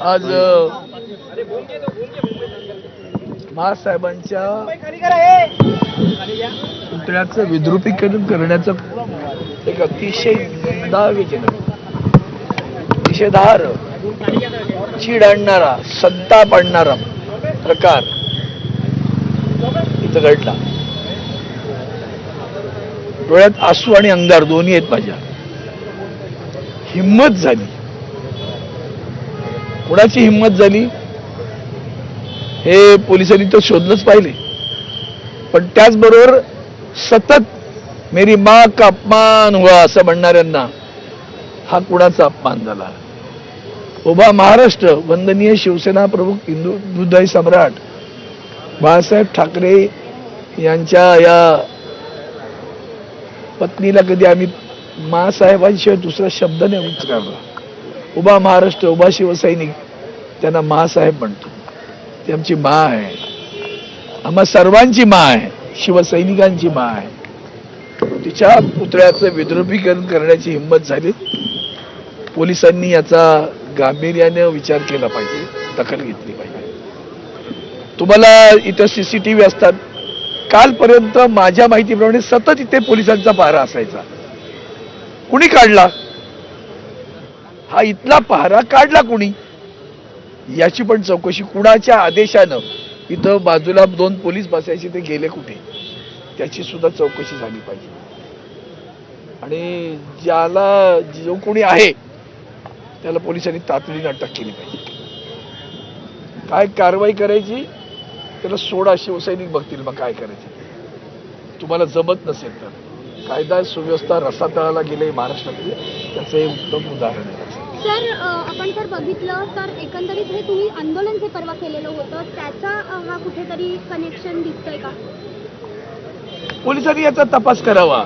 आज महासाहेबांच्या पुतळ्याचं विद्रुपीकरण करण्याचं एक अतिशय निषेधार चीड आणणारा संताप आणणारा प्रकार इथं घडला. डोळ्यात आसू आणि अंगार दोन्ही आहेत माझ्या. हिम्मत झाली. कुणाची हिंमत झाली? हे पोलिसांनी तर शोधलंच पाहिले. पण त्याचबरोबर सतत मेरी माँ का अपमान हुआ असं म्हणणाऱ्यांना हा कुणाचा अपमान झाला? उभा महाराष्ट्र वंदनीय शिवसेना प्रमुख हिंदू दुधाई सम्राट बाळासाहेब ठाकरे यांच्या या पत्नीला कधी आम्ही मासाहेबांशिवाय दुसरा शब्द नाही उच्चारला. उभा महाराष्ट्र उभा शिवसैनिक त्यांना मासाहेब म्हणतो. ती आमची मा आहे. आम्हा सर्वांची मा आहे. शिवसैनिकांची मा आहे. तिच्या पुतळ्याचं विद्रुपीकरण करण्याची हिंमत झाली. पोलिसांनी याचा गांभीर्याने विचार केला पाहिजे दखल घेतली पाहिजे. तुम्हाला इथं सीसीटीव्ही असतात. कालपर्यंत माझ्या माहितीप्रमाणे सतत इथे पोलिसांचा पारा असायचा. कुणी काढला? हा इथला पहारा काढला कुणी? याची पण चौकशी. कुणाच्या आदेशानं इथं बाजूला दोन पोलीस बसायचे ते गेले कुठे? त्याची सुद्धा चौकशी झाली पाहिजे. आणि ज्याला जो कोणी आहे त्याला पोलिसांनी तातडीने अटक केली पाहिजे. काय कारवाई करायची? त्याला सोडा शिवसैनिक बघतील मग काय करायचं तुम्हाला जमत नसेल तर. कायदा सुव्यवस्था रसातळाला गेले महाराष्ट्रातले त्याचं हे उत्तम उदाहरण आहे. सर आपण जर बघितलं तर एकंदरीत हे तुम्ही आंदोलन जे परवा केलेलं होतं त्याचा हा कुठेतरी कनेक्शन दिसतोय का? पोलिसांनी याचा तपास करावा.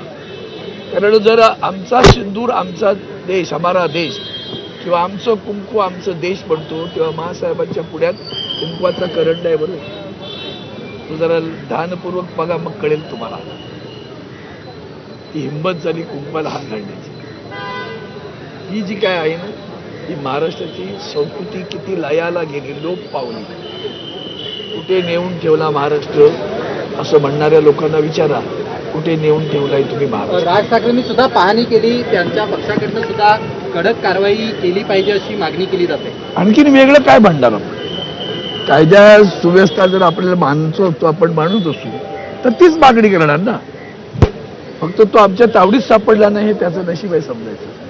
कारण जर आमचा सिंदूर आमचा देश हमारा देश किंवा आमचं कुंकू आमचं देश बनतो तेव्हा महासाहेबांच्या पुढ्यात कुंकवाचा करंड आहे बरोबर तो जरा ध्यानपूर्वक बघा मग कळेल तुम्हाला. ती हिंमत झाली कुंकवाला हात घालण्याची ही जी काय आहे ना ही महाराष्ट्राची संस्कृती किती लयाला गेली लोप पावली. कुठे नेऊन ठेवला महाराष्ट्र? असं म्हणणाऱ्या लोकांना विचारा कुठे नेऊन ठेवलाय तुम्ही महाराष्ट्र? राज ठाकरेंनी सुद्धा पाहणी केली त्यांच्या पक्षाकडनं सुद्धा कडक कारवाई केली पाहिजे अशी मागणी केली जाते. आणखीन वेगळं काय म्हणणार आपण? कायद्या सुव्यवस्था जर आपल्याला मानतो तो आपण मानत असू तर तीच मागणी करणार ना? फक्त तो आमच्या तावडीत सापडला नाही हे त्याचं नशीब आहे समजायचं.